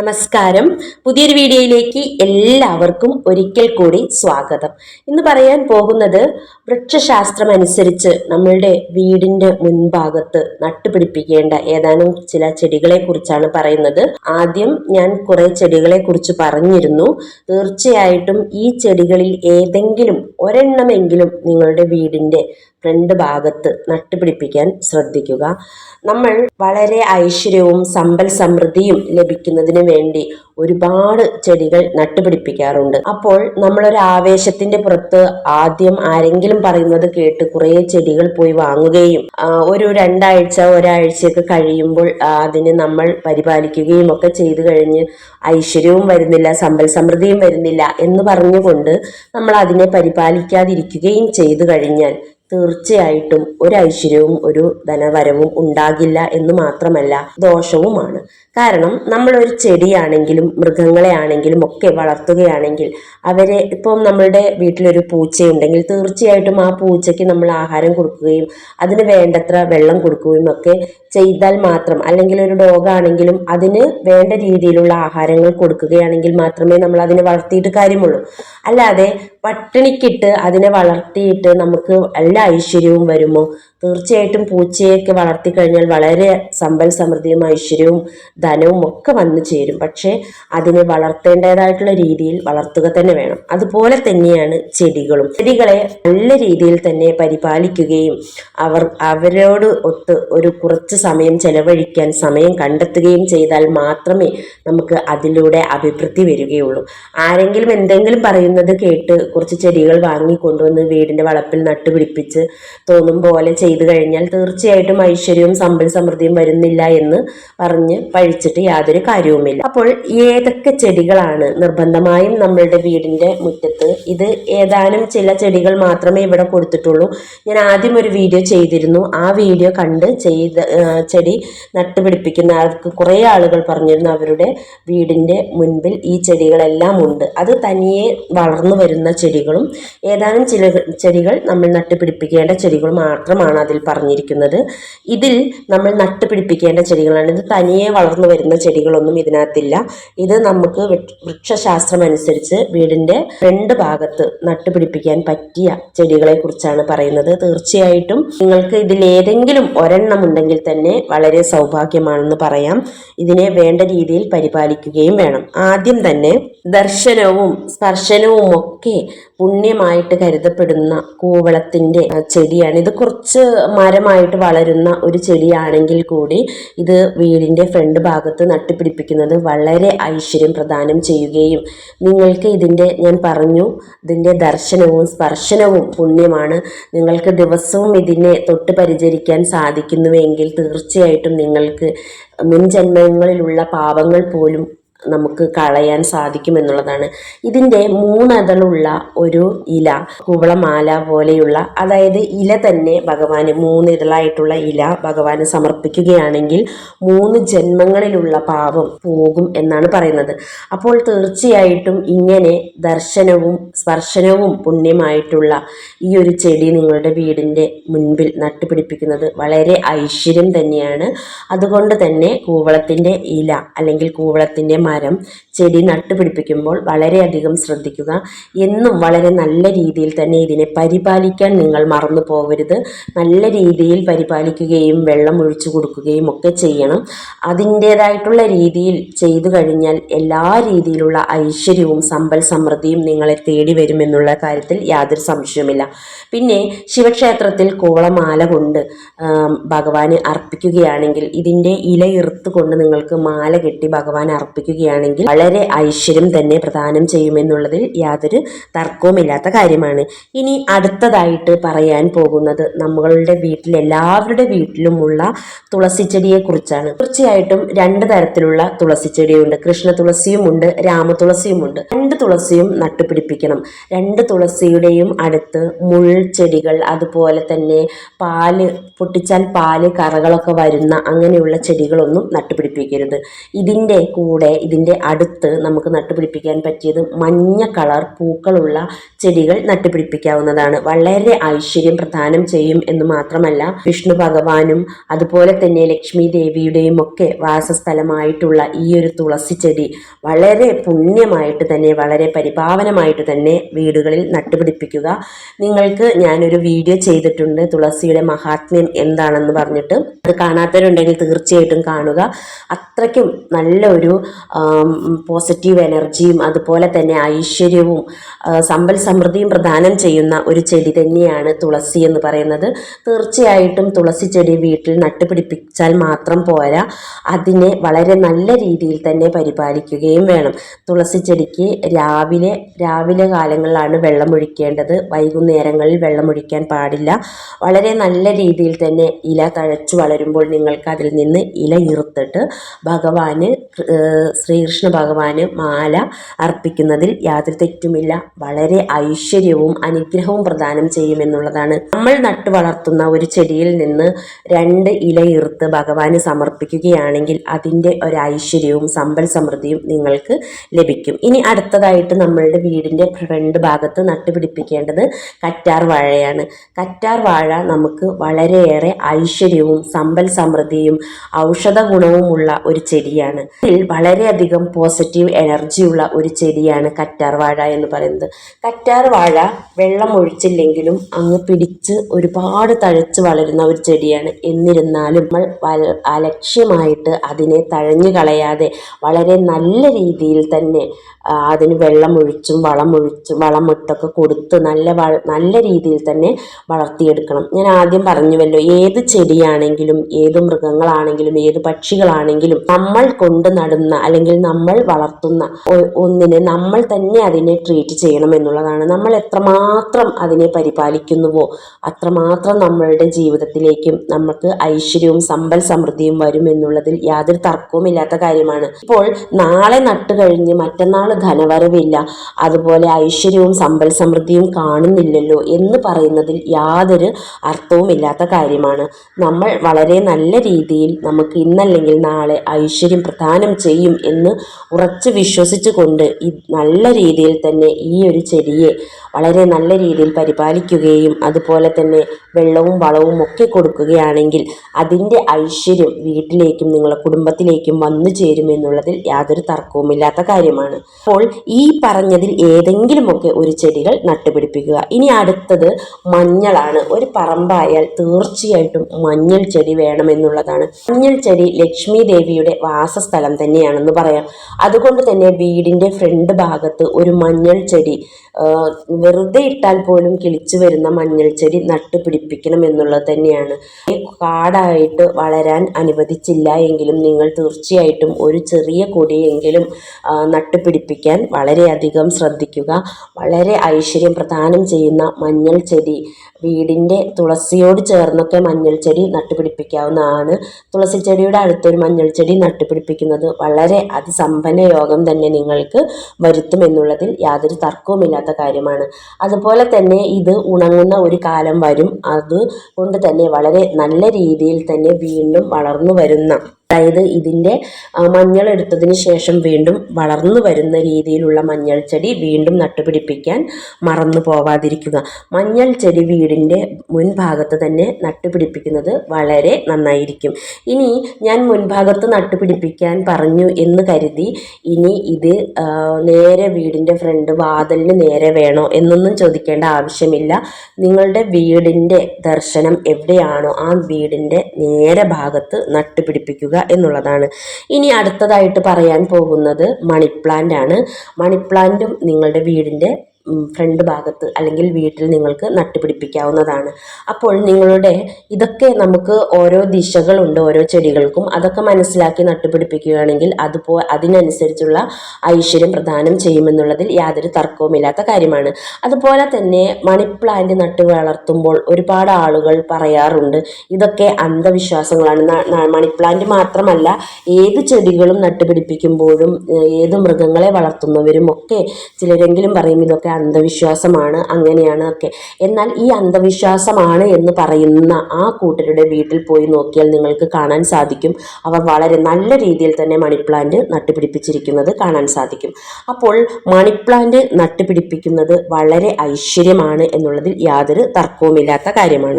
നമസ്കാരം. പുതിയൊരു വീഡിയോയിലേക്ക് എല്ലാവർക്കും ഒരിക്കൽ കൂടി സ്വാഗതം. ഇന്ന് പറയാൻ പോകുന്നത് വൃക്ഷശാസ്ത്രം അനുസരിച്ച് നമ്മളുടെ വീടിന്റെ മുൻഭാഗത്ത് നട്ടുപിടിപ്പിക്കേണ്ട ഏതാനും ചില ചെടികളെ കുറിച്ചാണ് പറയുന്നത്. ആദ്യം ഞാൻ കുറെ ചെടികളെ കുറിച്ച് പറഞ്ഞിരുന്നു. തീർച്ചയായിട്ടും ഈ ചെടികളിൽ ഏതെങ്കിലും ഒരെണ്ണമെങ്കിലും നിങ്ങളുടെ വീടിന്റെ ഫ്രണ്ട് ഭാഗത്ത് നട്ടുപിടിപ്പിക്കാൻ ശ്രദ്ധിക്കുക. നമ്മൾ വളരെ ഐശ്വര്യവും സമ്പൽ സമൃദ്ധിയും ലഭിക്കുന്നതിന് വേണ്ടി ഒരുപാട് ചെടികൾ നട്ടുപിടിപ്പിക്കാറുണ്ട്. അപ്പോൾ നമ്മളൊരു ആവേശത്തിന്റെ പുറത്ത് ആദ്യം ആരെങ്കിലും പറയുന്നത് കേട്ട് കുറേ ചെടികൾ പോയി വാങ്ങുകയും ഒരു രണ്ടാഴ്ച ഒരാഴ്ചയൊക്കെ കഴിയുമ്പോൾ അതിനെ നമ്മൾ പരിപാലിക്കുകയും ഒക്കെ ചെയ്തു കഴിഞ്ഞ് ഐശ്വര്യവും വരുന്നില്ല സമ്പൽ സമൃദ്ധിയും വരുന്നില്ല എന്ന് പറഞ്ഞുകൊണ്ട് നമ്മൾ അതിനെ പരിപാലിക്കാതിരിക്കുകയും ചെയ്തു കഴിഞ്ഞാൽ തീർച്ചയായിട്ടും ഒരു ഐശ്വര്യവും ഒരു ധനവരവും ഉണ്ടാകില്ല എന്ന് മാത്രമല്ല ദോഷവുമാണ്. കാരണം നമ്മളൊരു ചെടിയാണെങ്കിലും മൃഗങ്ങളെ ആണെങ്കിലും ഒക്കെ വളർത്തുകയാണെങ്കിൽ അവരെ ഇപ്പം നമ്മളുടെ വീട്ടിലൊരു പൂച്ചയുണ്ടെങ്കിൽ തീർച്ചയായിട്ടും ആ പൂച്ചയ്ക്ക് നമ്മൾ ആഹാരം കൊടുക്കുകയും അതിന് വേണ്ടത്ര വെള്ളം കൊടുക്കുകയും ഒക്കെ ചെയ്താൽ മാത്രം അല്ലെങ്കിൽ ഒരു ഡോഗാണെങ്കിലും അതിന് വേണ്ട രീതിയിലുള്ള ആഹാരങ്ങൾ കൊടുക്കുകയാണെങ്കിൽ മാത്രമേ നമ്മൾ അതിനെ വളർത്തിയിട്ട് കാര്യമുള്ളൂ. അല്ലാതെ പട്ടിണിക്കിട്ട് അതിനെ വളർത്തിയിട്ട് നമുക്ക് എല്ലാ ഐശ്വര്യവും വരുമോ? തീർച്ചയായിട്ടും പൂച്ചയൊക്കെ വളർത്തി കഴിഞ്ഞാൽ വളരെ സമ്പൽ സമൃദ്ധിയും ഐശ്വര്യവും ധനവും ഒക്കെ വന്നു ചേരും. പക്ഷേ അതിനെ വളർത്തേണ്ടതായിട്ടുള്ള രീതിയിൽ വളർത്തുക തന്നെ വേണം. അതുപോലെ തന്നെയാണ് ചെടികളും. ചെടികളെ നല്ല രീതിയിൽ തന്നെ പരിപാലിക്കുകയും അവർ അവരോട് ഒത്ത് ഒരു കുറച്ച് സമയം ചെലവഴിക്കാൻ സമയം കണ്ടെത്തുകയും ചെയ്താൽ മാത്രമേ നമുക്ക് അതിലൂടെ അഭിവൃദ്ധി വരികയുള്ളൂ. ആരെങ്കിലും എന്തെങ്കിലും പറയുന്നത് കേട്ട് കുറച്ച് ചെടികൾ വാങ്ങിക്കൊണ്ടുവന്ന് വീടിന്റെ വളപ്പിൽ നട്ടുപിടിപ്പിച്ച് തോന്നും പോലെ ചെയ്തു കഴിഞ്ഞാൽ തീർച്ചയായിട്ടും ഐശ്വര്യവും സമ്പൽ സമൃദ്ധിയും വരുന്നില്ല എന്ന് പറഞ്ഞ് പഴിച്ചിട്ട് യാതൊരു കാര്യവുമില്ല. അപ്പോൾ ഏതൊക്കെ ചെടികളാണ് നിർബന്ധമായും നമ്മളുടെ വീടിന്റെ മുറ്റത്ത്? ഇത് ഏതാനും ചില ചെടികൾ മാത്രമേ ഇവിടെ കൊടുത്തിട്ടുള്ളൂ. ഞാൻ ആദ്യം ഒരു വീഡിയോ ചെയ്തിരുന്നു. ആ വീഡിയോ കണ്ട് ചെയ്ത ചെടി നട്ടുപിടിപ്പിക്കുന്ന ആൾക്ക് കുറേ ആളുകൾ പറഞ്ഞിരുന്നു അവരുടെ വീടിന്റെ മുൻപിൽ ഈ ചെടികളെല്ലാം ഉണ്ട്. അത് തനിയെ വളർന്നു വരുന്ന ചെടികളും ഏതാനും ചില ചെടികൾ നമ്മൾ നട്ടുപിടിപ്പിക്കേണ്ട ചെടികൾ മാത്രമാണ് അതിൽ പറഞ്ഞിരിക്കുന്നത്. ഇതിൽ നമ്മൾ നട്ടുപിടിപ്പിക്കേണ്ട ചെടികളാണ്. ഇത് തനിയെ വളർന്നു വരുന്ന ചെടികളൊന്നും ഇതിനകത്തില്ല. ഇത് നമുക്ക് വൃക്ഷശാസ്ത്രം അനുസരിച്ച് വീടിന്റെ രണ്ട് ഭാഗത്ത് നട്ടുപിടിപ്പിക്കാൻ പറ്റിയ ചെടികളെ കുറിച്ചാണ് പറയുന്നത്. തീർച്ചയായിട്ടും നിങ്ങൾക്ക് ഇതിൽ ഏതെങ്കിലും ഒരെണ്ണം ഉണ്ടെങ്കിൽ തന്നെ വളരെ സൗഭാഗ്യമാണെന്ന് പറയാം. ഇതിനെ വേണ്ട രീതിയിൽ പരിപാലിക്കുകയും വേണം. ആദ്യം തന്നെ ദർശനവും സ്പർശനവും ഒക്കെ പുണ്യമായിട്ട് കരുതപ്പെടുന്ന കൂവളത്തിന്റെ ചെടിയാണ്. ഇത് കുറച്ച് മരമായിട്ട് വളരുന്ന ഒരു ചെടിയാണെങ്കിൽ കൂടി ഇത് വീടിന്റെ ഫ്രണ്ട് ഭാഗത്ത് നട്ടുപിടിപ്പിക്കുന്നത് വളരെ ഐശ്വര്യം പ്രദാനം ചെയ്യുകയും നിങ്ങൾക്ക് ഇതിന്റെ ഞാൻ പറഞ്ഞു ഇതിന്റെ ദർശനവും സ്പർശനവും പുണ്യമാണ്. നിങ്ങൾക്ക് ദിവസവും ഇതിനെ തൊട്ട് പരിചരിക്കാൻ സാധിക്കുന്നുവെങ്കിൽ തീർച്ചയായിട്ടും നിങ്ങൾക്ക് മുൻജന്മങ്ങളിലുള്ള പാപങ്ങൾ പോലും നമുക്ക് കളയാൻ സാധിക്കും എന്നുള്ളതാണ് ഇതിന്റെ മൂന്നതളുള്ള ഒരു ഇല കുവളമാല പോലെയുള്ള അതായത് ഇല തന്നെ ഭഗവാന് മൂന്നിതളായിട്ടുള്ള ഇല ഭഗവാന് സമർപ്പിക്കുകയാണെങ്കിൽ മൂന്ന് ജന്മങ്ങളിലുള്ള പാപം പോകും എന്നാണ് പറയുന്നത്. അപ്പോൾ തീർച്ചയായിട്ടും ഇങ്ങനെ ദർശനവും സ്പർശനവും പുണ്യമായിട്ടുള്ള ഈ ഒരു ചെടി നിങ്ങളുടെ വീടിന്റെ മുൻപിൽ നട്ടുപിടിപ്പിക്കുന്നത് വളരെ ഐശ്വര്യം തന്നെയാണ്. അതുകൊണ്ട് തന്നെ കൂവളത്തിന്റെ ഇല അല്ലെങ്കിൽ കൂവളത്തിന്റെ മരം ചെടി നട്ടുപിടിപ്പിക്കുമ്പോൾ വളരെയധികം ശ്രദ്ധിക്കുക. എന്നും വളരെ നല്ല രീതിയിൽ തന്നെ ഇതിനെ പരിപാലിക്കാൻ നിങ്ങൾ മറന്നു പോകരുത് നല്ല രീതിയിൽ പരിപാലിക്കുകയും വെള്ളം ഒഴിച്ചു കൊടുക്കുകയും ഒക്കെ ചെയ്യണം. അതിന്റേതായിട്ടുള്ള രീതിയിൽ ചെയ്തു കഴിഞ്ഞാൽ എല്ലാ രീതിയിലുള്ള ഐശ്വര്യവും സമ്പൽ സമൃദ്ധിയും നിങ്ങളെ തേടി വരുമെന്നുള്ള കാര്യത്തിൽ യാതൊരു സംശയവുമില്ല. പിന്നെ ശിവക്ഷേത്രത്തിൽ കോളമാല കൊണ്ട് ഭഗവാന് അർപ്പിക്കുകയാണെങ്കിൽ ഇതിന്റെ ഇല കൊണ്ട് നിങ്ങൾക്ക് മാല കെട്ടി ഭഗവാൻ അർപ്പിക്കുകയാണെങ്കിൽ വളരെ ഐശ്വര്യം തന്നെ പ്രദാനം ചെയ്യുമെന്നുള്ളതിൽ യാതൊരു തർക്കവുമില്ലാത്ത കാര്യമാണ്. ഇനി അടുത്തതായിട്ട് പറയാൻ പോകുന്നത് നമ്മളുടെ വീട്ടിൽ എല്ലാവരുടെ വീട്ടിലുമുള്ള തുളസി ചെടിയെ കുറിച്ചാണ് തീർച്ചയായിട്ടും രണ്ട് തരത്തിലുള്ള തുളസി ചെടിയുണ്ട് കൃഷ്ണ തുളസിയുമുണ്ട് രാമതുളസിയുമുണ്ട് രണ്ട് തുളസിയും നട്ടുപിടിപ്പിക്കണം. രണ്ട് തുളസിയുടെയും അടുത്ത് മുൾച്ചെടികൾ അതുപോലെ തന്നെ പാൽ പൊട്ടിച്ചാൽ പാൽ കറകളൊക്കെ വരുന്ന അങ്ങനെയുള്ള ചെടികളൊന്നും നട്ടുപിടിപ്പിക്കരുത്. ഇതിന്റെ കൂടെ ഇതിന്റെ അടുത്ത് നമുക്ക് നട്ടുപിടിപ്പിക്കാൻ പറ്റിയത് മഞ്ഞ കളർ പൂക്കളുള്ള ചെടികൾ നട്ടുപിടിപ്പിക്കാവുന്നതാണ്. വളരെ ഐശ്വര്യം പ്രദാനം ചെയ്യും എന്ന് മാത്രമല്ല വിഷ്ണു ഭഗവാനും അതുപോലെ തന്നെ ലക്ഷ്മി ദേവിയുടെയും ഒക്കെ വാസസ്ഥലമായിട്ടുള്ള ഈ ഒരു തുളസി ചെടി വളരെ പുണ്യമായിട്ട് തന്നെ വളരെ പരിപാവനമായിട്ട് തന്നെ വീടുകളിൽ നട്ടുപിടിപ്പിക്കുക. നിങ്ങൾക്ക് ഞാനൊരു വീഡിയോ ചെയ്തിട്ടുണ്ട് തുളസിയുടെ മഹാത്മ്യം എന്താണെന്ന് പറഞ്ഞിട്ട്. അത് കാണാത്തവരുണ്ടെങ്കിൽ തീർച്ചയായിട്ടും കാണുക. അത്രയ്ക്കും നല്ലൊരു പോസിറ്റീവ് എനർജിയും അതുപോലെ തന്നെ ഐശ്വര്യവും സമ്പൽ സമൃദ്ധിയും പ്രദാനം ചെയ്യുന്ന ഒരു ചെടി തന്നെയാണ് തുളസി എന്ന് പറയുന്നത്. തീർച്ചയായിട്ടും തുളസി ചെടി വീട്ടിൽ നട്ടുപിടിപ്പിച്ചാൽ മാത്രം പോരാ. അതിനെ വളരെ നല്ല രീതിയിൽ തന്നെ പരിപാലിക്കുകയും വേണം. തുളസി ചെടിക്ക് രാവിലെ രാവിലെ കാലങ്ങളിലാണ് വെള്ളമൊഴിക്കേണ്ടത്. വൈകുന്നേരങ്ങളിൽ വെള്ളമൊഴിക്കാൻ പാടില്ല. വളരെ നല്ല രീതിയിൽ തന്നെ ഇല തഴച്ചു വളരുമ്പോൾ നിങ്ങൾക്ക് അതിൽ നിന്ന് ഇല ഇറുത്തിട്ട് ഭഗവാന് ശ്രീകൃഷ്ണ ഭഗവാന് മാല അർപ്പിക്കുന്നതിൽ യാതൊരു തെറ്റുമില്ല. വളരെ ഐശ്വര്യവും അനുഗ്രഹവും പ്രദാനം ചെയ്യുമെന്നുള്ളതാണ്. നമ്മൾ നട്ടു വളർത്തുന്ന ഒരു ചെടിയിൽ നിന്ന് രണ്ട് ഇലയിർത്ത് ഭഗവാന് സമർപ്പിക്കുകയാണെങ്കിൽ അതിന്റെ ഒരു ഐശ്വര്യവും സമ്പൽ സമൃദ്ധിയും നിങ്ങൾക്ക് ലഭിക്കും. ഇനി അടുത്തതായിട്ട് നമ്മളുടെ വീടിന്റെ ഫ്രണ്ട് ഭാഗത്ത് നട്ടുപിടിപ്പിക്കേണ്ടത് കറ്റാർ വാഴയാണ്. കറ്റാർ വാഴ നമുക്ക് വളരെയേറെ ഐശ്വര്യവും സമ്പൽ സമൃദ്ധിയും ഔഷധ ഗുണവുമുള്ള ഒരു ചെടിയാണ്. ഇതിൽ വളരെയധികം പോസിറ്റീവ് എനർജിയുള്ള ഒരു ചെടിയാണ് കറ്റാർ വാഴ എന്ന് പറയുന്നത്. കറ്റാർ വാഴ വെള്ളം ഒഴിച്ചില്ലെങ്കിലും അങ്ങ് പിടിച്ച് ഒരുപാട് തഴച്ച് വളരുന്ന ഒരു ചെടിയാണ്. എന്നിരുന്നാലും നമ്മൾ അലക്ഷ്യമായിട്ട് അതിനെ തഴഞ്ഞു കളയാതെ വളരെ നല്ല രീതിയിൽ തന്നെ അതിന് വെള്ളം ഒഴിച്ചും വളം ഒഴിച്ചും വളം ഇട്ടൊക്കെ കൊടുത്ത് നല്ല നല്ല രീതിയിൽ തന്നെ വളർത്തിയെടുക്കണം. ഞാൻ ആദ്യം പറഞ്ഞുവല്ലോ ഏത് ചെടിയാണെങ്കിലും ഏത് മൃഗങ്ങളാണെങ്കിലും ഏത് പക്ഷികളാണെങ്കിലും നമ്മൾ കൊണ്ട് നടുന്ന അല്ലെങ്കിൽ നമ്മൾ വളർത്തുന്ന ഒന്നിനെ നമ്മൾ തന്നെ അതിനെ ട്രീറ്റ് ചെയ്യണം എന്നുള്ളതാണ്. നമ്മൾ എത്രമാത്രം അതിനെ പരിപാലിക്കുന്നുവോ അത്രമാത്രം നമ്മളുടെ ജീവിതത്തിലേക്കും നമുക്ക് ഐശ്വര്യവും സമ്പൽ സമൃദ്ധിയും വരും എന്നുള്ളതിൽ യാതൊരു തർക്കവുമില്ലാത്ത കാര്യമാണ്. ഇപ്പോൾ നാളെ നട്ടു കഴിഞ്ഞ് മറ്റന്നാൾ ധനവരവില്ല അതുപോലെ ഐശ്വര്യവും സമ്പൽ സമൃദ്ധിയും കാണുന്നില്ലല്ലോ എന്ന് പറയുന്നതിൽ യാതൊരു അർത്ഥവുമില്ലാത്ത കാര്യമാണ്. നമ്മൾ വളരെ നല്ല രീതിയിൽ നമുക്ക് ഇന്നല്ലെങ്കിൽ നാളെ ഐശ്വര്യം പ്രദാനം ചെയ്യും എന്ന് ഉറച്ച് വിശ്വസിച്ചുകൊണ്ട് ഈ നല്ല രീതിയിൽ തന്നെ ഈ ഒരു ചെടിയെ വളരെ നല്ല രീതിയിൽ പരിപാലിക്കുകയും അതുപോലെ തന്നെ വെള്ളവും വളവും ഒക്കെ കൊടുക്കുകയാണെങ്കിൽ അതിന്റെ ഐശ്വര്യം വീട്ടിലേക്കും നിങ്ങളുടെ കുടുംബത്തിലേക്കും വന്നു ചേരുമെന്നുള്ളതിൽ യാതൊരു തർക്കവുമില്ലാത്ത കാര്യമാണ്. അപ്പോൾ ഈ പറഞ്ഞതിൽ ഏതെങ്കിലുമൊക്കെ ഒരു ചെടികൾ നട്ടുപിടിപ്പിക്കുക. ഇനി അടുത്തത് മഞ്ഞളാണ്. ഒരു പറമ്പായാൽ തീർച്ചയായിട്ടും മഞ്ഞൾ ചെടി വേണമെന്നുള്ളതാണ്. മഞ്ഞൾ ചെടി ലക്ഷ്മി ദേവിയുടെ വാസസ്ഥലം തന്നെയാണെന്ന് പറയാം. അതുകൊണ്ട് തന്നെ വീടിന്റെ ഫ്രണ്ട് ഭാഗത്ത് ഒരു മഞ്ഞൾ ചെടി വെറുതെ ഇട്ടാൽ പോലും കിളിച്ചു വരുന്ന മഞ്ഞൾ ചെടി നട്ടുപിടിപ്പിക്കണം എന്നുള്ളത് തന്നെയാണ്. കാടായിട്ട് വളരാൻ അനുവദിച്ചില്ല എങ്കിലും നിങ്ങൾ തീർച്ചയായിട്ടും ഒരു ചെറിയ കൊടിയെങ്കിലും നട്ടുപിടിപ്പിക്കാൻ വളരെയധികം ശ്രദ്ധിക്കുക. വളരെ ഐശ്വര്യം പ്രദാനം ചെയ്യുന്ന മഞ്ഞൾ ചെടി വീടിന്റെ തുളസിയോട് ചേർന്നൊക്കെ മഞ്ഞൾ ചെടി നട്ടുപിടിപ്പിക്കാവുന്നതാണ്. തുളസി ചെടിയുടെ അടുത്തൊരു മഞ്ഞൾ ചെടി നട്ടുപിടിപ്പിക്കുന്നത് വളരെ അതിസമ്പന്ന യോഗം തന്നെ നിങ്ങൾക്ക് വരുത്തുമെന്നുള്ളതിൽ യാതൊരു തർക്കവുമില്ലാത്ത കാര്യമാണ്. അതുപോലെ തന്നെ ഇത് ഉണങ്ങുന്ന ഒരു കാലം വരും. അതുകൊണ്ട് തന്നെ വളരെ നല്ല രീതിയിൽ തന്നെ വീണ്ടും വളർന്നു വരുന്ന അതായത് ഇതിന്റെ മഞ്ഞൾ എടുത്തതിന് ശേഷം വീണ്ടും വളർന്നു വരുന്ന രീതിയിലുള്ള മഞ്ഞൾ ചെടി വീണ്ടും നട്ടുപിടിപ്പിക്കാൻ മറന്നു പോവാതിരിക്കുക. മഞ്ഞൾ ചെടി വീടിന്റെ മുൻഭാഗത്ത് തന്നെ നട്ടുപിടിപ്പിക്കുന്നത് വളരെ നന്നായിരിക്കും. ഇനി ഞാൻ മുൻഭാഗത്ത് നട്ടുപിടിപ്പിക്കാൻ പറഞ്ഞു എന്ന് കരുതി ഇനി ഇത് നേരെ വീടിന്റെ ഫ്രണ്ട് വാതിലിന് നേരെ വേണോ എന്നൊന്നും ചോദിക്കേണ്ട ആവശ്യമില്ല. നിങ്ങളുടെ വീടിന്റെ ദർശനം എവിടെയാണോ ആ വീടിന്റെ നേരെ ഭാഗത്ത് നട്ടുപിടിപ്പിക്കുക. എന്നുള്ളതാണ്. ഇനി അടുത്തതായിട്ട് പറയാൻ പോകുന്നത് മണി പ്ലാന്റ് ആണ്. മണി പ്ലാന്റും നിങ്ങളുടെ വീടിന്റെ ഫ്രണ്ട് ഭാഗത്ത് അല്ലെങ്കിൽ വീട്ടിൽ നിങ്ങൾക്ക് നട്ടുപിടിപ്പിക്കാവുന്നതാണ്. അപ്പോൾ നിങ്ങളുടെ ഇതൊക്കെ നമുക്ക് ഓരോ ദിശകളുണ്ട് ഓരോ ചെടികൾക്കും അതൊക്കെ മനസ്സിലാക്കി നട്ടുപിടിപ്പിക്കുകയാണെങ്കിൽ അതുപോ അതിനനുസരിച്ചുള്ള ഐശ്വര്യം പ്രദാനം ചെയ്യുമെന്നുള്ളതിൽ യാതൊരു തർക്കവുമില്ലാത്ത കാര്യമാണ്. അതുപോലെ തന്നെ മണി പ്ലാന്റ് നട്ടു വളർത്തുമ്പോൾ ഒരുപാട് ആളുകൾ പറയാറുണ്ട് ഇതൊക്കെ അന്ധവിശ്വാസങ്ങളാണ്. മണി പ്ലാന്റ് മാത്രമല്ല ഏത് ചെടികളും നട്ടുപിടിപ്പിക്കുമ്പോഴും ഏത് മൃഗങ്ങളെ വളർത്തുന്നവരും ഒക്കെ ചിലരെങ്കിലും പറയും ഇതൊക്കെ അതൊക്കെ അന്ധവിശ്വാസമാണ് അങ്ങനെയാണ് ഒക്കെ. എന്നാൽ ഈ അന്ധവിശ്വാസമാണ് എന്ന് പറയുന്ന ആ കൂട്ടരുടെ വീട്ടിൽ പോയി നോക്കിയാൽ നിങ്ങൾക്ക് കാണാൻ സാധിക്കും. അവർ വളരെ നല്ല രീതിയിൽ തന്നെ മണിപ്ലാന്റ് നട്ടുപിടിപ്പിച്ചിരിക്കുന്നത് കാണാൻ സാധിക്കും. അപ്പോൾ മണിപ്ലാന്റ് നട്ടുപിടിപ്പിക്കുന്നത് വളരെ ഐശ്വര്യമാണ് എന്നുള്ളതിൽ യാതൊരു തർക്കവുമില്ലാത്ത കാര്യമാണ്.